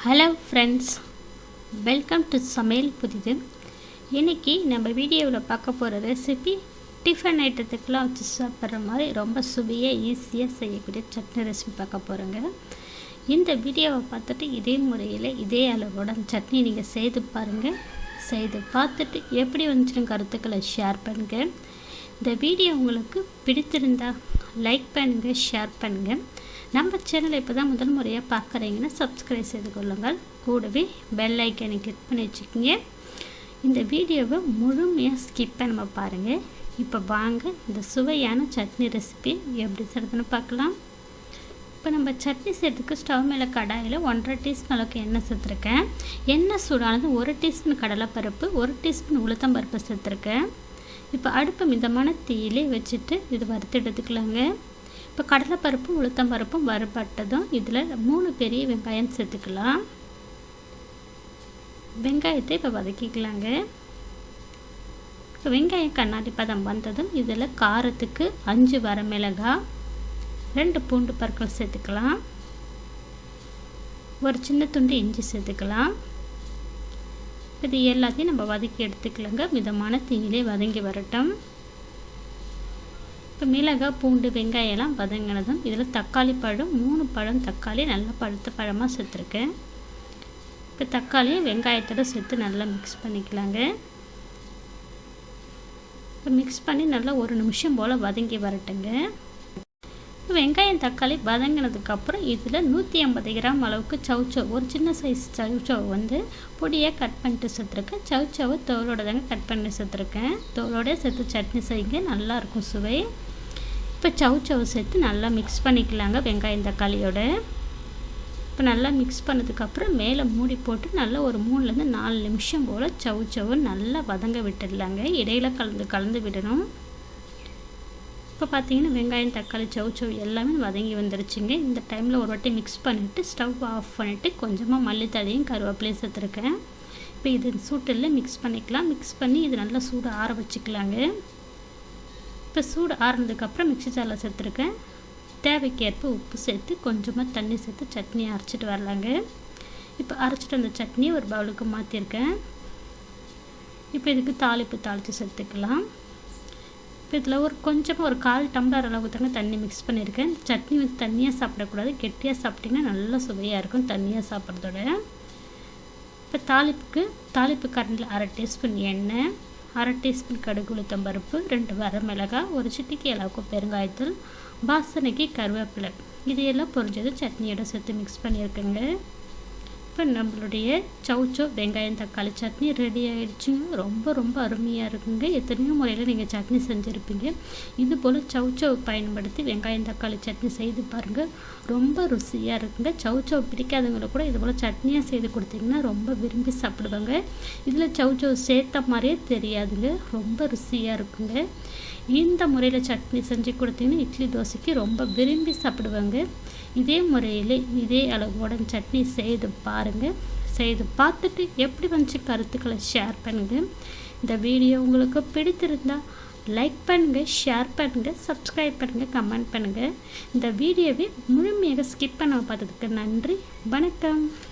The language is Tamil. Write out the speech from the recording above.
ஹலோ ஃப்ரெண்ட்ஸ் வெல்கம் டு சமையல் புதிது. இன்றைக்கி நம்ம வீடியோவில் பார்க்க போகிற ரெசிபி டிஃபன் ஐட்டத்துக்கெலாம் வச்சு சாப்பிட்ற மாதிரி ரொம்ப சுவையாக ஈஸியாக செய்யக்கூடிய சட்னி ரெசிபி பார்க்க போகிறோங்க இந்த வீடியோவை பார்த்துட்டு இதே முறையில் இதே அளவோட சட்னி நீங்கள் செய்து பாருங்கள் செய்து பார்த்துட்டு எப்படி வந்துச்சுன்னு கருத்துக்களை ஷேர் பண்ணுங்கள் இந்த வீடியோ உங்களுக்கு பிடித்திருந்தா லைக் பண்ணுங்கள் ஷேர் பண்ணுங்கள் நம்ம சேனலை இப்போ தான் முதல் முறையாக பார்க்குறீங்கன்னா சப்ஸ்கிரைப் செய்து கொள்ளுங்கள். கூடவே பெல் ஐக்கனை கிளிக் பண்ணி வச்சுக்கோங்க. இந்த வீடியோவை முழுமையாக ஸ்கிப் நம்ம பாருங்கள் இப்போ வாங்க இந்த சுவையான சட்னி ரெசிபி எப்படி செய்கிறதுன்னு பார்க்கலாம். இப்போ நம்ம சட்னி செய்கிறதுக்கு ஸ்டவ் மேலே கடாயில் ஒன்றரை டீஸ்பூன் அளவுக்கு எண்ணெய் சேர்த்துருக்கேன். எண்ணெய் சூடானது ஒரு டீஸ்பூன் கடலைப்பருப்பு ஒரு டீஸ்பூன் உளுத்தம்பருப்பு சேர்த்துருக்கேன். இப்போ அடுப்பு மிதமான தீயிலே வச்சுட்டு இது வறுத்து எடுத்துக்கலாங்க. இப்போ கடலைப்பருப்பும் உளுத்தம்பருப்பும் வறுபட்டதும் இதில் மூணு பெரிய வெங்காயம் சேர்த்துக்கலாம். வெங்காயத்தை இப்போ வதக்கிக்கலாங்க. இப்போ வெங்காயம் கண்ணாடி பதம் வந்ததும் இதில் காரத்துக்கு அஞ்சு வரமிளகாய் ரெண்டு பூண்டு பற்கள் சேர்த்துக்கலாம். ஒரு சின்ன துண்டு இஞ்சி சேர்த்துக்கலாம். இது எல்லாத்தையும் நம்ம வதக்கி எடுத்துக்கலாங்க. மிதமான தீயிலே வதங்கி வரட்டும். இப்போ மிளகாய் பூண்டு வெங்காயம்லாம் வதங்கினதும் இதில் தக்காளி பழம் மூணு பழம் தக்காளி நல்லா பழுத்த பழமாக சேர்த்துருக்கேன் இப்போ தக்காளியும் வெங்காயத்தோடு சேர்த்து நல்லா மிக்ஸ் பண்ணிக்கலாங்க. இப்போ மிக்ஸ் பண்ணி நல்லா ஒரு நிமிஷம் போல் வதங்கி வரட்டுங்க. வெங்காயம் தக்காளி வதங்கினதுக்கப்புறம் இதில் நூற்றி ஐம்பது கிராம் அளவுக்கு சவுச்சோ ஒரு சின்ன சைஸ் சவுச்சோ வந்து பொடியாக கட் பண்ணிட்டு சேர்த்துருக்கேன். சவுச்சோவை தோலோட தாங்க கட் பண்ணி சேர்த்துருக்கேன். தோலோட சேர்த்து சட்னி செய்யுங்க நல்லாயிருக்கும் சுவை. இப்போ சவுச்சோவை சேர்த்து நல்லா மிக்ஸ் பண்ணிக்கலாங்க வெங்காயம் தக்காளியோட. இப்போ நல்லா மிக்ஸ் பண்ணதுக்கப்புறம் மேலே மூடி போட்டு நல்லா ஒரு மூணுலேருந்து நாலு நிமிஷம் போல் சவுச்சவை நல்லா வதங்க விட்டுடலாங்க. இடையில கலந்து கலந்து விடணும். இப்போ பார்த்தீங்கன்னா வெங்காயம் தக்காளி சவுச்சவ் எல்லாமே வதங்கி வந்துருச்சுங்க. இந்த டைமில் ஒரு வாட்டி மிக்ஸ் பண்ணிவிட்டு ஸ்டவ் ஆஃப் பண்ணிவிட்டு கொஞ்சமாக மல்லித்தழையும் கருவேப்பிலையும் சேர்த்துருக்கேன். இப்போ இது சூட்டில் மிக்ஸ் பண்ணிக்கலாம். மிக்ஸ் பண்ணி இது நல்லா சூடு ஆற வச்சுக்கலாங்க. இப்போ சூடு ஆறுனதுக்கப்புறம் மிக்ஸி ஜாரில் சேர்த்துருக்கேன். தேவைக்கேற்ப உப்பு சேர்த்து கொஞ்சமாக தண்ணி சேர்த்து சட்னி அரைச்சிட்டு வரலாங்க. இப்போ அரைச்சிட்டு அந்த சட்னியை ஒரு பவுலுக்கு மாற்றிருக்கேன் இப்போ இதுக்கு தாளிப்பு தாளித்து சேர்த்துக்கலாம். இப்போ இதில் ஒரு கொஞ்சமாக ஒரு கால் டம்ளர் அளவுக்கு தானே தண்ணி மிக்ஸ் பண்ணியிருக்கேன். சட்னி வந்து தண்ணியாக சாப்பிடக்கூடாது. கெட்டியாக சாப்பிட்டிங்கன்னா நல்லா சுவையாக இருக்கும் தண்ணியாக சாப்பிட்றதோட. இப்போ தாளிப்புக்கு தாளிப்பு கரண்டில் அரை டீஸ்பூன் எண்ணெய் அரை டீஸ்பூன் கடுகு உளுத்தம் பருப்பு ரெண்டு வரமிளகாய் ஒரு சிட்டிக்கு அளவுக்கு பெருங்காயத்தூள் பாசனைக்கு கருவேப்பிலை. இதையெல்லாம் பொரிஞ்சது சட்னியோட சேர்த்து மிக்ஸ் பண்ணியிருக்கேங்க. இப்போ நம்மளுடைய சவுச்சோ வெங்காயம் தக்காளி சட்னி ரெடி ஆகிடுச்சுங்க ரொம்ப ரொம்ப அருமையாக இருக்குங்க. எத்தனையோ முறையில் நீங்கள் சட்னி செஞ்சுருப்பீங்க. இது போல் சவுச்சோ பயன்படுத்தி வெங்காயம் தக்காளி சட்னி செய்து பாருங்கள் ரொம்ப ருசியாக இருக்குங்க. சவுச்சோ பிடிக்காதவங்களை கூட இது போல் சட்னியாக செய்து கொடுத்தீங்கன்னா ரொம்ப விரும்பி சாப்பிடுவாங்க. இதில் சவுச்சோ சேர்த்த மாதிரியே தெரியாதுங்க. ரொம்ப ருசியாக இருக்குங்க. இந்த முறையில் சட்னி செஞ்சு கொடுத்தீங்கன்னா இட்லி தோசைக்கு ரொம்ப விரும்பி சாப்பிடுவாங்க. இதே முறையில் இதே அளவோட சட்னி செய்து பாருங்கள் செய்து பார்த்துட்டு எப்படி வந்துச்சு கருத்துக்களை ஷேர் பண்ணுங்கள் இந்த வீடியோ உங்களுக்கு பிடித்திருந்தால் லைக் பண்ணுங்கள் ஷேர் பண்ணுங்கள் சப்ஸ்கிரைப் பண்ணுங்கள் கமெண்ட் பண்ணுங்கள் இந்த வீடியோவை முழுமையாக ஸ்கிப் பண்ண பார்த்ததுக்கு நன்றி வணக்கம்.